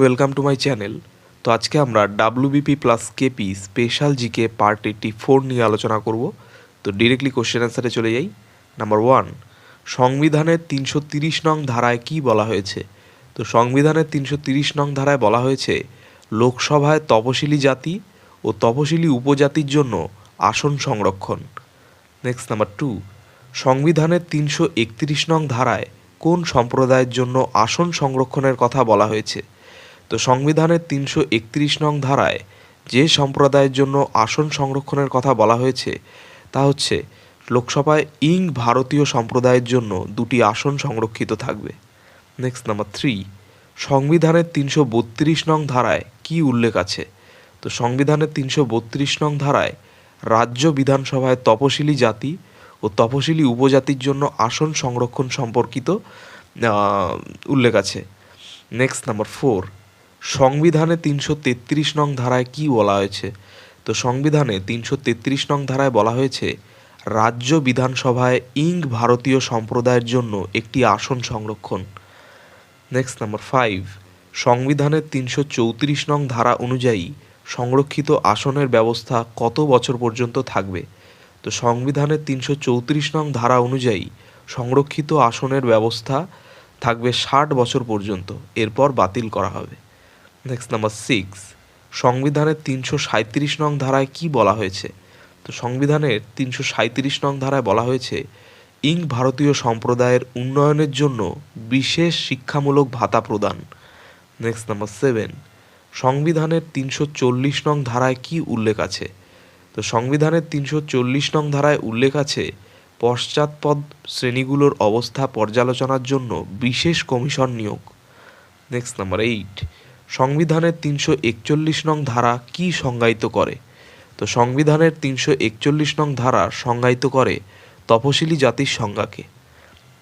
Welcome to my channel তো আজকে আমরা WBP plus KP special GK part eighty four নিয়ে আলোচনা করব। তো ডিরেক্টলি কোশ্চেন অ্যান্সারে চলে যাই। নাম্বার ওয়ান সংবিধানের তিনশো তিরিশ নং ধারায় কি বলা হয়েছে? তো সংবিধানের তিনশো তিরিশ নং ধারায় বলা হয়েছে, লোকসভায় তপশিলি জাতি ও তপশিলি উপজাতির জন্য আসন সংরক্ষণ। নেক্সট নাম্বার টু সংবিধানের তিনশো একত্রিশ নং ধারায় কোন সম্প্রদায়ের জন্য আসন সংরক্ষণের কথা বলা হয়েছে? তো সংবিধানের তিনশো একত্রিশ নং ধারায় যে সম্প্রদায়ের জন্য আসন সংরক্ষণের কথা বলা হয়েছে, তা হচ্ছে লোকসভায় ইং ভারতীয় সম্প্রদায়ের জন্য দুটি আসন সংরক্ষিত থাকবে। নেক্সট নাম্বার থ্রি সংবিধানের তিনশো বত্রিশ নং ধারায় কি উল্লেখ আছে? তো সংবিধানের তিনশো বত্রিশ নং ধারায় রাজ্য বিধানসভায় তপশিলি জাতি ও তপশিলি উপজাতির জন্য আসন সংরক্ষণ সম্পর্কিত উল্লেখ আছে। নেক্সট নাম্বার ফোর সংবিধানে তিনশো তেত্রিশ নং ধারায় কি বলা হয়েছে? তো সংবিধানে তিনশো তেত্রিশ নং ধারায় বলা হয়েছে, রাজ্য বিধানসভায় ইং ভারতীয় সম্প্রদায়ের জন্য একটি আসন সংরক্ষণ। নেক্সট নাম্বার ফাইভ সংবিধানের তিনশো চৌত্রিশ নং ধারা অনুযায়ী সংরক্ষিত আসনের ব্যবস্থা কত বছর পর্যন্ত থাকবে? তো সংবিধানের তিনশো চৌত্রিশ নং ধারা অনুযায়ী সংরক্ষিত আসনের ব্যবস্থা থাকবে ষাট বছর পর্যন্ত। এরপর বাতিল করা হবে। নেক্সট নাম্বার সিক্স সংবিধানের তিনশো সাঁত্রিশ নং ধারায় কি বলা হয়েছে? তো সংবিধানের তিনশো সাঁত্রিশ নং ধারায় বলা হয়েছে, ইং ভারতীয় সম্প্রদায়ের উন্নয়নের জন্য বিশেষ শিক্ষামূলক ভাতা প্রদান। নেক্সট নাম্বার সেভেন সংবিধানের তিনশো চল্লিশ নং ধারায় কি উল্লেখ আছে? তো সংবিধানের তিনশো চল্লিশ নং ধারায় উল্লেখ আছে, পশ্চাৎপদ শ্রেণীগুলোর অবস্থা পর্যালোচনার জন্য বিশেষ কমিশন নিয়োগ। নেক্সট নাম্বার এইট সংবিধানের তিনশো একচল্লিশ নং ধারা কি সংজ্ঞায়িত করে? তো সংবিধানের তিনশো একচল্লিশ নং ধারা সংজ্ঞায়িত করে তপশিলি জাতির সংজ্ঞাকে।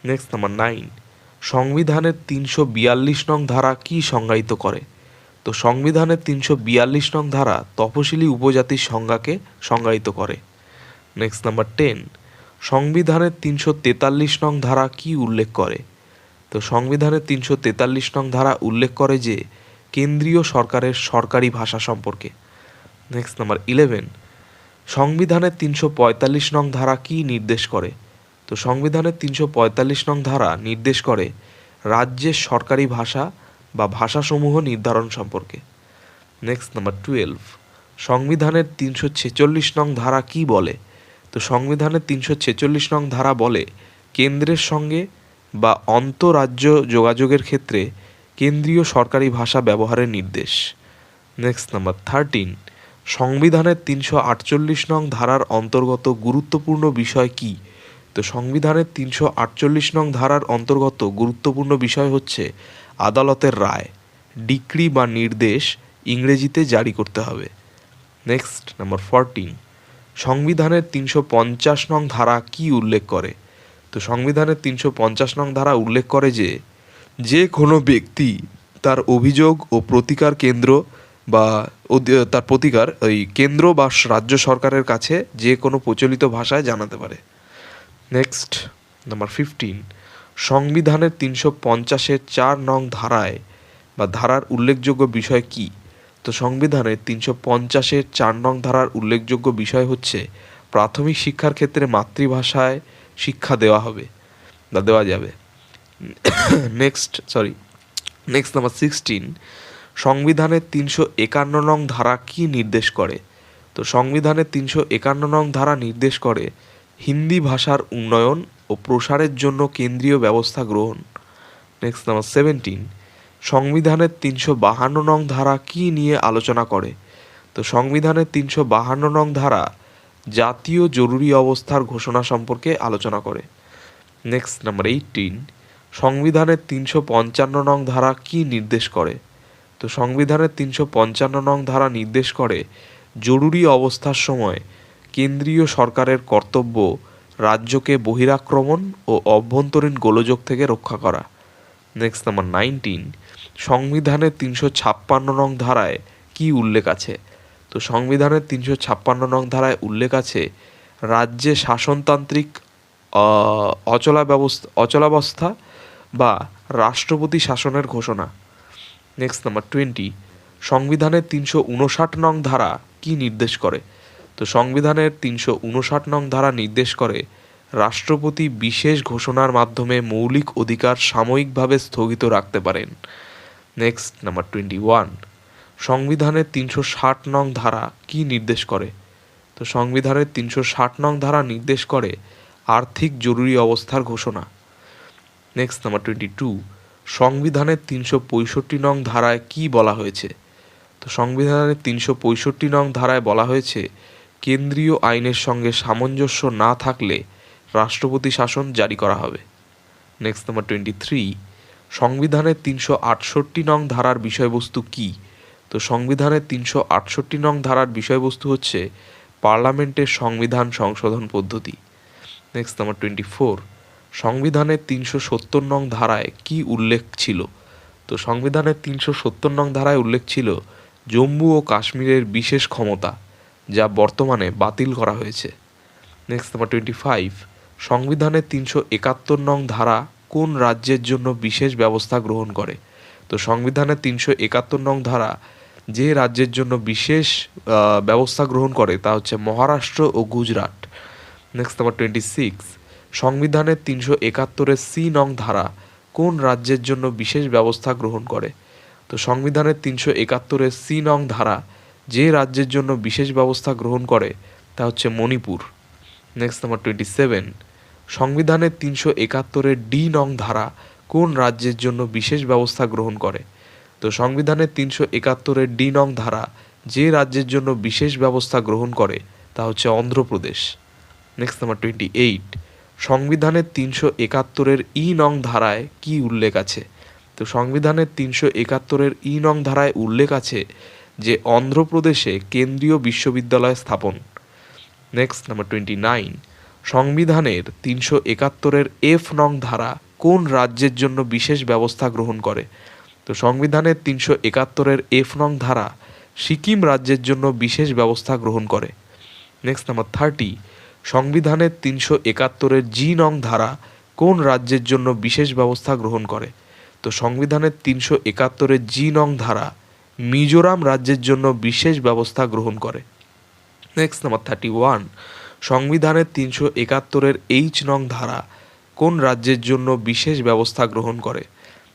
নেক্সট নাম্বার নাইন সংবিধানের তিনশো বিয়াল্লিশ নং ধারা কি সংজ্ঞায়িত করে? তো সংবিধানের তিনশো বিয়াল্লিশ নং ধারা তপশিলি উপজাতির সংজ্ঞাকে সংজ্ঞায়িত করে। নেক্সট নাম্বার টেন সংবিধানের তিনশো তেতাল্লিশ নং ধারা কি উল্লেখ করে? তো সংবিধানের তিনশো তেতাল্লিশ নং ধারা উল্লেখ করে যে কেন্দ্রীয় সরকারের সরকারি ভাষা সম্পর্কে। নেক্সট নাম্বার ইলেভেন সংবিধানের তিনশো পঁয়তাল্লিশ নং ধারা কি নির্দেশ করে? তো সংবিধানের তিনশো পঁয়তাল্লিশ নং ধারা নির্দেশ করে রাজ্যের সরকারি ভাষা বা ভাষাসমূহ নির্ধারণ সম্পর্কে। নেক্সট নাম্বার টুয়েলভ সংবিধানের তিনশো ছেচল্লিশ নং ধারা কি বলে? তো সংবিধানের তিনশো ছেচল্লিশ নং ধারা বলে কেন্দ্রের সঙ্গে বা অন্তরাজ্য যোগাযোগের ক্ষেত্রে কেন্দ্রীয় সরকারি ভাষা ব্যবহারের নির্দেশ। নেক্সট নাম্বার থার্টিন সংবিধানের তিনশো আটচল্লিশ নং ধারার অন্তর্গত গুরুত্বপূর্ণ বিষয় কি? তো সংবিধানের তিনশো আটচল্লিশ নং ধারার অন্তর্গত গুরুত্বপূর্ণ বিষয় হচ্ছে আদালতের রায়, ডিক্রি বা নির্দেশ ইংরেজিতে জারি করতে হবে। নেক্সট নাম্বার ফরটিন সংবিধানের তিনশো পঞ্চাশ নং ধারা কি উল্লেখ করে? তো সংবিধানের তিনশো পঞ্চাশ নং ধারা উল্লেখ করে যে যে কোনো ব্যক্তি তার অভিযোগ ও প্রতিকার কেন্দ্র বা তার প্রতিকার ওই কেন্দ্র বা রাজ্য সরকারের কাছে যে কোনো প্রচলিত ভাষায় জানাতে পারে। নেক্সট নাম্বার ফিফটিন সংবিধানের তিনশো পঞ্চাশের চার নং ধারায় বা ধারার উল্লেখযোগ্য বিষয় কি? তো সংবিধানের তিনশো পঞ্চাশের চার নং ধারার উল্লেখযোগ্য বিষয় হচ্ছে প্রাথমিক শিক্ষার ক্ষেত্রে মাতৃভাষায় শিক্ষা দেওয়া হবে বা দেওয়া যাবে। Next sorry next number sixteen সংবিধানের তিনশো একান্ন নং ধারা কি নির্দেশ করে? তো সংবিধানের তিনশো একান্ন নং ধারা নির্দেশ করে হিন্দি ভাষার উন্নয়ন ও প্রসারের জন্য কেন্দ্রীয় ব্যবস্থা গ্রহণ। নেক্সট নাম্বার সেভেন্টিন সংবিধানের তিনশো বাহান্ন নং ধারা কি নিয়ে আলোচনা করে? তো সংবিধানের তিনশো বাহান্ন নং ধারা জাতীয় জরুরি অবস্থার ঘোষণা সম্পর্কে আলোচনা করে। নেক্সট নাম্বার এইটিন সংবিধানের তিনশো পঞ্চান্ন নং ধারা কি নির্দেশ করে? তো সংবিধানের তিনশো পঞ্চান্ন নং ধারা নির্দেশ করে, জরুরি অবস্থার সময় কেন্দ্রীয় সরকারের কর্তব্য রাজ্যকে বহিরাক্রমণ ও অভ্যন্তরীণ গোলযোগ থেকে রক্ষা করা। নেক্সট নাম্বার নাইনটিন সংবিধানের তিনশো ছাপ্পান্ন নং ধারায় কি উল্লেখ আছে? তো সংবিধানের তিনশো ছাপ্পান্ন নং ধারায় উল্লেখ আছে, রাজ্যে শাসনতান্ত্রিক অচলা ব্যবস্থা অচলাবস্থা বা রাষ্ট্রপতি শাসনের ঘোষণা। নেক্সট নাম্বার টোয়েন্টি সংবিধানের তিনশো উনষাট নং ধারা কি নির্দেশ করে? তো সংবিধানের তিনশো উনষাট নং ধারা নির্দেশ করে, রাষ্ট্রপতি বিশেষ ঘোষণার মাধ্যমে মৌলিক অধিকার সাময়িকভাবে স্থগিত রাখতে পারেন। নেক্সট নাম্বার টোয়েন্টি ওয়ান সংবিধানের তিনশো ষাট নং ধারা কি নির্দেশ করে? তো সংবিধানের তিনশো ষাট নং ধারা নির্দেশ করে আর্থিক জরুরি অবস্থার ঘোষণা। নেক্সট নাম্বার টোয়েন্টি টু সংবিধানের তিনশো পঁয়ষট্টি নং ধারায় কি বলা হয়েছে? তো সংবিধানের তিনশো পঁয়ষট্টি নং ধারায় বলা হয়েছে, কেন্দ্রীয় আইনের সঙ্গে সামঞ্জস্য না থাকলে রাষ্ট্রপতি শাসন জারি করা হবে। নেক্সট নাম্বার টোয়েন্টি থ্রি সংবিধানের তিনশো আটষট্টি নং ধারার বিষয়বস্তু কি? তো সংবিধানের তিনশো আটষট্টি নং ধারার বিষয়বস্তু হচ্ছে, পার্লামেন্টের সংবিধান সংশোধন পদ্ধতি। নেক্সট নাম্বার টোয়েন্টি ফোর সংবিধানের তিনশো সত্তর নং ধারায় কি উল্লেখ ছিল? তো সংবিধানের তিনশো সত্তর নং ধারায় উল্লেখ ছিল জম্মু ও কাশ্মীরের বিশেষ ক্ষমতা, যা বর্তমানে বাতিল করা হয়েছে। নেক্সট নাম্বার টোয়েন্টি ফাইভ সংবিধানের তিনশো একাত্তর নং ধারা কোন রাজ্যের জন্য বিশেষ ব্যবস্থা গ্রহণ করে? তো সংবিধানের তিনশো একাত্তর নং ধারা যে রাজ্যের জন্য বিশেষ ব্যবস্থা গ্রহণ করে তা হচ্ছে মহারাষ্ট্র ও Gujarat. Next number twenty six সংবিধানের তিনশো একাত্তরের সি নং ধারা কোন রাজ্যের জন্য বিশেষ ব্যবস্থা গ্রহণ করে? তো সংবিধানের তিনশো একাত্তরের সি নং ধারা যে রাজ্যের জন্য বিশেষ ব্যবস্থা গ্রহণ করে তা হচ্ছে Manipur. Next number twenty seven সংবিধানের তিনশো একাত্তরের ডি নং ধারা কোন রাজ্যের জন্য বিশেষ ব্যবস্থা গ্রহণ করে? তো সংবিধানের তিনশো একাত্তরের ডি নং ধারা যে রাজ্যের জন্য বিশেষ ব্যবস্থা গ্রহণ করে তা হচ্ছে Andhra Pradesh. Next number twenty eight সংবিধানের তিনশো একাত্তরের ই নং ধারায় কি উল্লেখ আছে? তো সংবিধানের তিনশো একাত্তরের ই নং ধারায় উল্লেখ আছে যে অন্ধ্রপ্রদেশে কেন্দ্রীয় বিশ্ববিদ্যালয় স্থাপন। নেক্সট নাম্বার টোয়েন্টি নাইন সংবিধানের তিনশো একাত্তরের এফ নং ধারা কোন রাজ্যের জন্য বিশেষ ব্যবস্থা গ্রহণ করে? তো সংবিধানের তিনশো একাত্তরের এফ নং ধারা সিকিম রাজ্যের জন্য বিশেষ ব্যবস্থা গ্রহণ করে। নেক্সট নাম্বার থার্টি সংবিধানের তিনশো একাত্তরের জি নং ধারা কোন রাজ্যের জন্য বিশেষ ব্যবস্থা গ্রহণ করে? তো সংবিধানের তিনশো একাত্তরের জি নং ধারা মিজোরাম রাজ্যের জন্য বিশেষ ব্যবস্থা গ্রহণ করে। নেক্সট নাম্বার থার্টি ওয়ান সংবিধানের তিনশো একাত্তরের এইচ নং ধারা কোন রাজ্যের জন্য বিশেষ ব্যবস্থা গ্রহণ করে?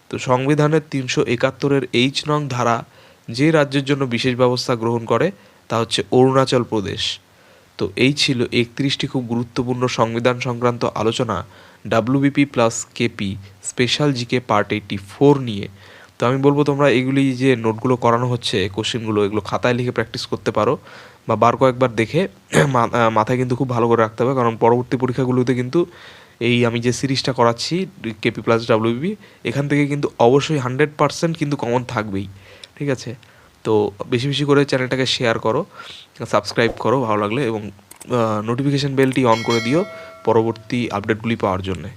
তো সংবিধানের তিনশো একাত্তরের এইচ নং ধারা যে রাজ্যের জন্য বিশেষ ব্যবস্থা গ্রহণ করে তা হচ্ছে অরুণাচল প্রদেশ। তো এই ছিল একত্রিশটি খুব গুরুত্বপূর্ণ সংবিধান সংক্রান্ত আলোচনা WBP plus KP special GK part eighty four নিয়ে। তো আমি বলব তোমরা এগুলি যে নোটগুলো করানো হচ্ছে কোশ্চেনগুলো এগুলো খাতায় লিখে প্র্যাকটিস করতে পারো বা বার কয়েকবার দেখে মাথায় কিন্তু খুব ভালো করে রাখতে হবে। কারণ পরবর্তী পরীক্ষাগুলোতে কিন্তু এই আমি যে সিরিজটা করাচ্ছি কেপি প্লাস ডাব্লিউবিপি এখান থেকে কিন্তু অবশ্যই হান্ড্রেড পার্সেন্ট কিন্তু কমন থাকবেই। ঠিক আছে? তো বেশি বেশি করে চ্যানেলটাকে শেয়ার করো সাবস্ক্রাইব করো, ভালো লাগলে এবং নোটিফিকেশান বেলটি অন করে দিও পরবর্তী আপডেটগুলি পাওয়ার জন্যে।